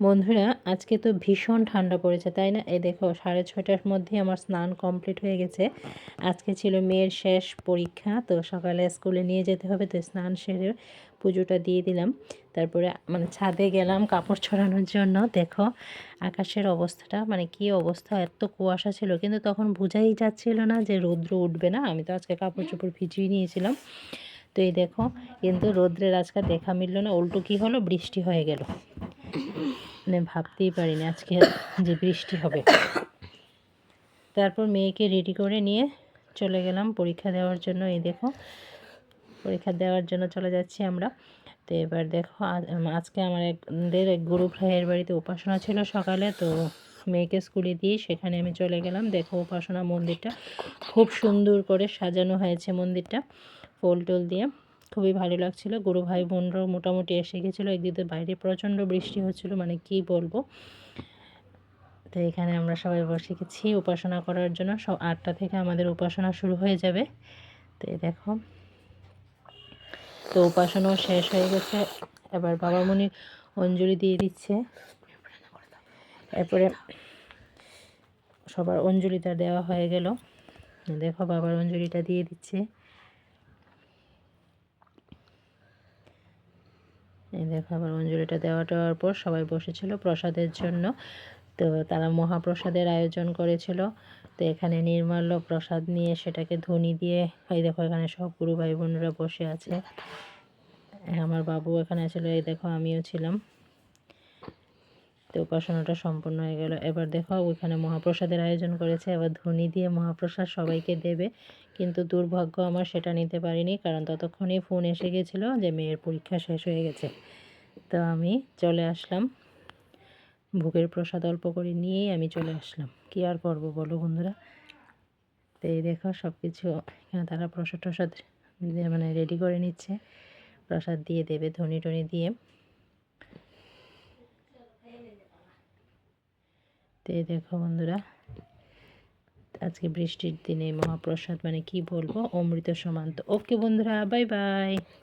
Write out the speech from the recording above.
বন্ধুরা, আজকে তো ভীষণ ঠান্ডা পড়েছে, তাই না? এই দেখো, সাড়ে ছয়টার মধ্যে আমার স্নান কমপ্লিট হয়ে গেছে। আজকে ছিল মেয়ের শেষ পরীক্ষা, তো সকালে স্কুলে নিয়ে যেতে হবে, তো স্নান সেরে পুজোটা দিয়ে দিলাম। তারপরে মানে ছাদে গেলাম কাপড় ছড়ানোর জন্য। দেখো, আকাশের অবস্থাটা মানে কি অবস্থা, এত কুয়াশা ছিল। কিন্তু তখন বোঝাই যাচ্ছিল না যে রৌদ্র উঠবে না। আমি তো আজকে কাপড় চোপড় ভিজিয়ে নিয়েছিলাম। তো এই দেখো, কিন্তু রৌদ্রের আজকে দেখা মিলল না। উল্টো কী হলো? বৃষ্টি হয়ে গেল। মানে ভাবতেই পারিনি আজকে যে বৃষ্টি হবে। তারপর মেয়েকে রেডি করে নিয়ে চলে গেলাম পরীক্ষা দেওয়ার জন্য। এই দেখো, পরীক্ষা দেওয়ার জন্য চলে যাচ্ছি আমরা। তো এবার দেখো আজকে আমার একদের এক গুরু ভাইয়ের বাড়িতে উপাসনা ছিল সকালে। তো মেয়েকে স্কুলে দিয়ে সেখানে আমি চলে গেলাম। দেখো উপাসনা মন্দিরটা খুব সুন্দর করে সাজানো হয়েছে মন্দিরটা, ফুল টুল দিয়ে। খুবই ভালো লাগছিল। গুরু ভাই বোনরাও মোটামুটি এসে গেছিল। একদিকে বাইরে প্রচণ্ড বৃষ্টি হচ্ছিল মানে কি বলব? তো এখানে আমরা সবাই বসে গেছি উপাসনা করার জন্য। সব আটটা থেকে আমাদের উপাসনা শুরু হয়ে যাবে। তো দেখো। তো উপাসনাও শেষ হয়ে গেছে। এবার বাবামণি অঞ্জলি দিয়ে দিচ্ছে। এরপরে সবার অঞ্জলিটা দেওয়া হয়ে গেল। দেখো বাবার অঞ্জলিটা দিয়ে দিচ্ছে। এই দেখো আবার অঞ্জলিটা দেওয়া দেওয়ার পর সবাই বসেছিল প্রসাদের জন্য। তো তারা মহাপ্রসাদের আয়োজন করেছিল। তো এখানে নির্মাল্য প্রসাদ নিয়ে সেটাকে ধনী দিয়ে, এই দেখো এখানে সব গুরু ভাই বোনরা বসে আছে। আমার বাবু এখানে ছিল, এই দেখো আমিও ছিলাম। তো উপাসনাটা সম্পূর্ণ হয়ে গেল। এবার দেখো, ওইখানে মহাপ্রসাদের আয়োজন করেছে। এবার ধনী দিয়ে মহাপ্রসাদ সবাইকে দেবে। কিন্তু দুর্ভাগ্য আমার সেটা নিতে পারিনি, কারণ ততক্ষণই ফোন এসে গেছিল যে মেয়ের পরীক্ষা শেষ হয়ে গেছে। তো আমি চলে আসলাম। ভোগের প্রসাদ অল্প করে নিয়েই আমি চলে আসলাম। কি আর করব বলো বন্ধুরা? তো এই দেখো সব কিছু এখানে তারা প্রসাদ টসাদ মানে রেডি করে নিচ্ছে। প্রসাদ দিয়ে দেবে ধনি টনি দিয়ে। তো দেখো বন্ধুরা, আজকে বৃষ্টির দিনে মহাপ্রসাদ মানে কি বলব? অমৃত সমান তো ওকে বন্ধুরা বাই বাই